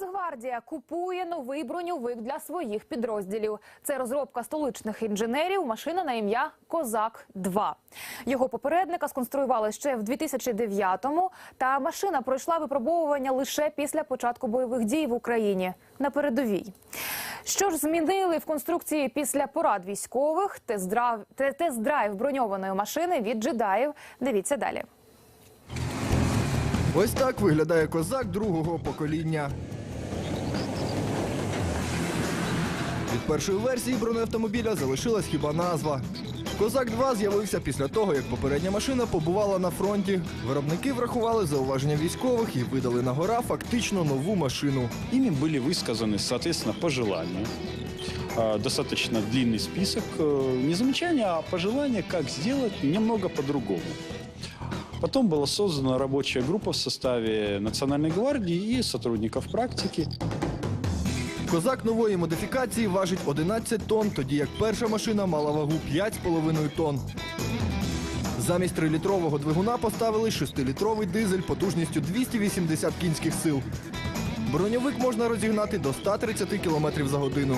Нацгвардія купує новий броньовик для своїх підрозділів. Це розробка столичних інженерів. Машина на ім'я Козак 2 Його попередника сконструювали ще в 2009-му, Та машина пройшла випробовування лише після початку бойових дій в Україні на передовій. Що ж змінили в конструкції після порад військових? Тест-драйв, те- тест-драйв броньованої машини від джедаїв. Дивіться далі. Ось так виглядає козак другого покоління. Від першої версії бронеавтомобіля залишилась хіба назва. Козак 2 з'явився після того, як попередня машина побувала на фронті. Виробники врахували зауваження військових і видали на гора фактично нову машину. Ими были высказаны, соответственно, пожелания. А, Достаточно длинный список. э, Не замечания, а пожелания, как сделать немного по-другому. Потом была создана рабочая группа в составе Национальной гвардии и сотрудников практики. Козак нової модифікації важить 11 тонн, тоді як перша машина мала вагу 5,5 тонн. Замість 3-літрового двигуна поставили 6-літровий дизель потужністю 280 кінських сил. Броньовик можна розігнати до 130 км за годину.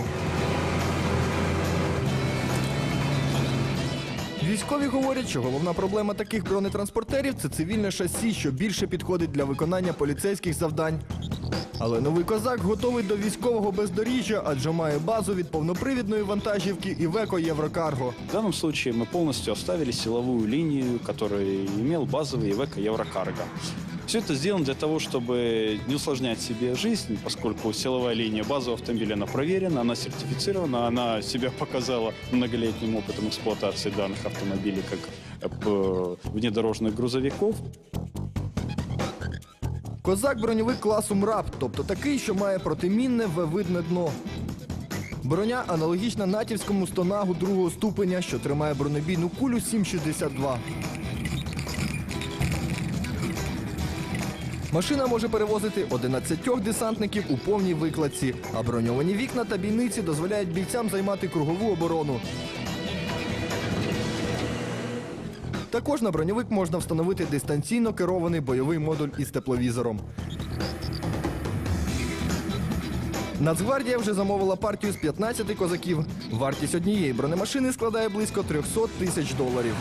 Військові говорять, що головна проблема таких бронетранспортерів це цивільне шасі, що більше підходить для виконання поліцейських завдань. Але новий козак готовий до військового бездоріжжя, адже має базу від повнопривідної вантажівки Івеко Єврокарго. В даному випадку ми повністю оставили силову лінію, яка мав базовий «Івеко Еврокарго. Все это сделано для того, чтобы не усложнять себе жизнь, поскольку силовая линия базового автомобиля, она проверена, она сертифицирована, она себя показала многолетним опытом эксплуатации данных автомобилей как э, внедорожных грузовиков. Козак броньовик класу МРАП, тобто такий, що має протимінне В-видне дно. Броня аналогічна натівському стонагу другого ступеня, що тримає бронебійну кулю 7,62. Машина може перевозити 11 десантників у повній викладці, а броньовані вікна та бійниці дозволяють бійцям займати кругову оборону. Також на броньовик можна встановити дистанційно керований бойовий модуль із тепловізором. Нацгвардія вже замовила партію з 15 козаків. Вартість однієї бронемашини складає близько 300 тисяч доларів.